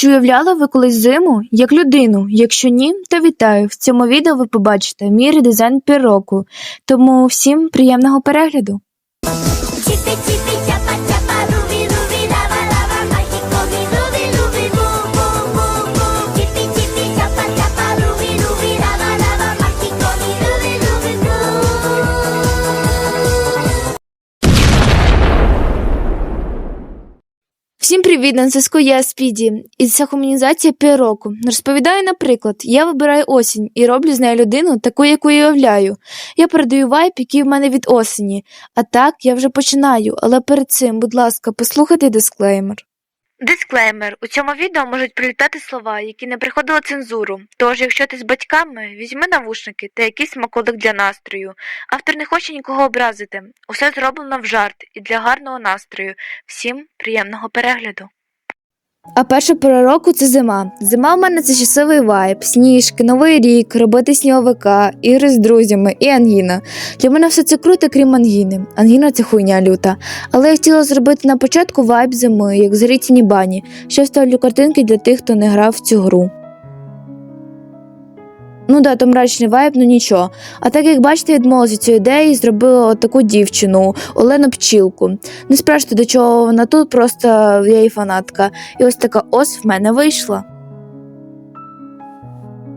Чи уявляли ви колись зиму як людину? Якщо ні, то вітаю. В цьому відео ви побачите мій редизайн піроку. Тому всім приємного перегляду. Привіт, на я Спіді, і це хуманізація півроку. Розповідаю, наприклад, я вибираю осінь і роблю з нею людину таку, яку я уявляю. Я передаю вайп, який в мене від осені. А так я вже починаю, але перед цим, будь ласка, послухайте дисклеймер. Дисклеймер. У цьому відео можуть прилітати слова, які не приходили цензуру. Тож, якщо ти з батьками, візьми навушники та якийсь смаколик для настрою. Автор не хоче нікого образити. Усе зроблено в жарт і для гарного настрою. Всім приємного перегляду. А перша пора року це зима. Зима в мене це щасливий вайб, сніжки, новий рік, робити сніговика, ігри з друзями і ангіна. Для мене все це круто, крім ангіни. Ангіна це хуйня люта. Але я хотіла зробити на початку вайб зими, як з Ріціні бані. Ще ставлю картинки для тих, хто не грав в цю гру. Ну да, то мрачний вайб, ну нічого. А так як бачите, відмовилася від цієї ідеї і зробила таку дівчину Олену Пчілку. Не спрашивайте, до чого вона тут, просто я її фанатка. І ось така ос в мене вийшла.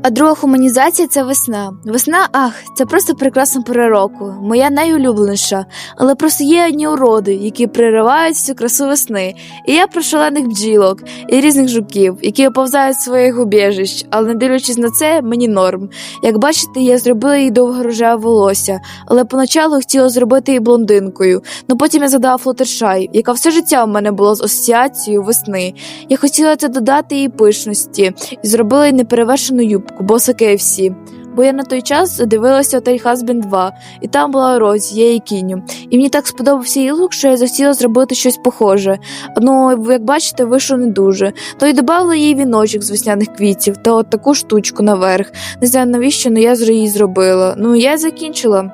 А друга хуманізація це весна. Весна, ах, це просто прекрасна пора року, моя найулюбленіша. Але просто є одні уроди, які приривають всю красу весни. І я про шалених бджілок і різних жуків, які оповзають своїх убіжищ, але не дивлячись на це, мені норм. Як бачите, я зробила їй довго рожеве волосся, але поначалу хотіла зробити її блондинкою. Ну потім я задала Флотершай, яка все життя у мене була з асоціацією весни. Я хотіла це додати їй пишності і зробила їй неперевершену юбку, боса KFC. Бо я на той час дивилася Hotel Husband 2, і там була Розі, я її кіню. І мені так сподобався її лук, що я захотіла зробити щось похоже. Ну, як бачите, вийшло не дуже. То й додала їй віночок з весняних квітів та от таку штучку наверх. Не знаю навіщо, але я її зробила. Ну, я закінчила.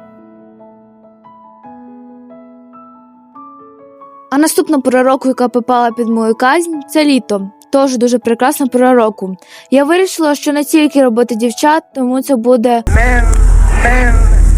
А наступна пора яка попала під мою казнь, це літо. Тож дуже прекрасна пора року. Я вирішила, що не тільки робити дівчат, тому це буде.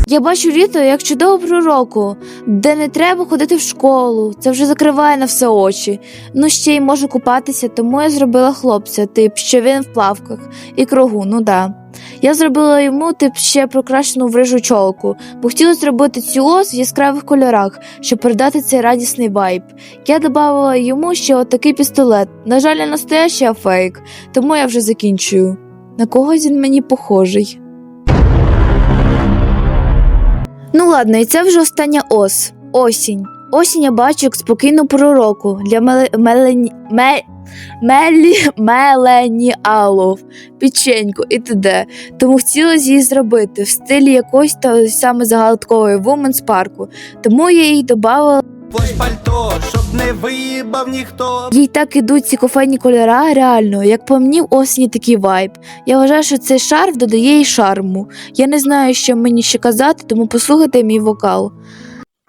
Я бачу літо як чудову пророку, де не треба ходити в школу, це вже закриває на все очі. Ну ще й можу купатися, тому я зробила хлопця, тип, що він в плавках і кругу, ну да. Я зробила йому тип ще прокрашену в рижу чолку, бо хотіла зробити цю ос в яскравих кольорах, щоб передати цей радісний вайб. Я додала йому ще отакий пістолет. На жаль, не настоящий, а фейк, тому я вже закінчую. На когось він мені похожий. Ну ладно, і це вже остання ос. Осінь. Осінь я бачу як спокійну пору року для меле... мелені... ме... Мелі... меленіалов, печеньку і т.д. Тому хотілося її зробити в стилі якоїсь та саме загадкової Women's парку. Тому я їй додала Плащ пальто, щоб не виїбав ніхто. їй так ідуть ці кофейні кольора, реально, як по мені в осені такий вайб. Я вважаю, що цей шарф додає їй шарму. Я не знаю, що мені ще казати, тому послухайте мій вокал.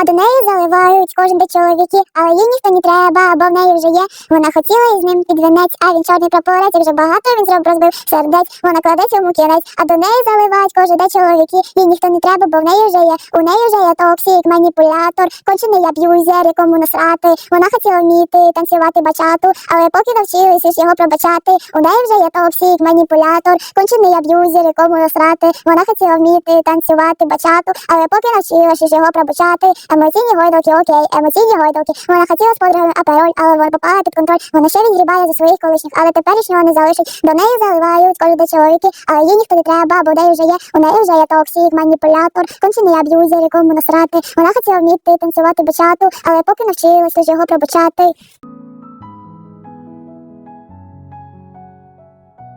А до неї заливають кожен де чоловіки, але їй ніхто не треба, бо в неї вже є. Вона хотіла із ним під венець, а він чорний прапорець, вже багато він зроб розбив сердець. Вона кладеться йому кінець, а до неї заливають кожен де чоловіки. Їй ніхто не треба, бо в неї вже є. У неї вже є токсик, маніпулятор, кончений аб'юзер, якому насрати. Вона хотіла вміти танцювати бачату, але поки навчилися ж його пробачати. У неї вже є токсик, маніпулятор, кончений аб'юзер, якому насрати. Вона хотіла вміти танцювати бачату, але поки навчилася ж його пробачати. Емоційні гойдалки, окей, емоційні гойдалки. Вона хотіла з подругами апероль, але вона попала під контроль. Вона ще відгрібає за своїх колишніх, але теперішнього не залишить. До неї заливають кожен чоловіки, але їй ніхто не треба, бо неї вже є. У неї вже є токсик, маніпулятор, кончений аб'юзер, якому насрати. Вона хотіла вміти танцювати бачату, але поки навчилася ж його пробачати.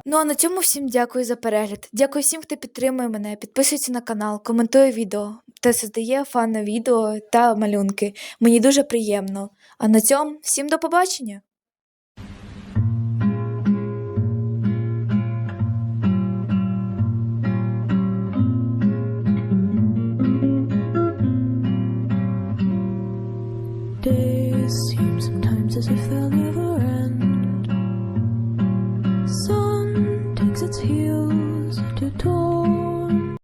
Ну а на цьому всім дякую за перегляд. Дякую всім, хто підтримує мене, підписується на канал, коментує відео та создає фанне відео та малюнки. Мені дуже приємно. А на цьому всім до побачення! As if they'll never end. sun takes its heels to toil.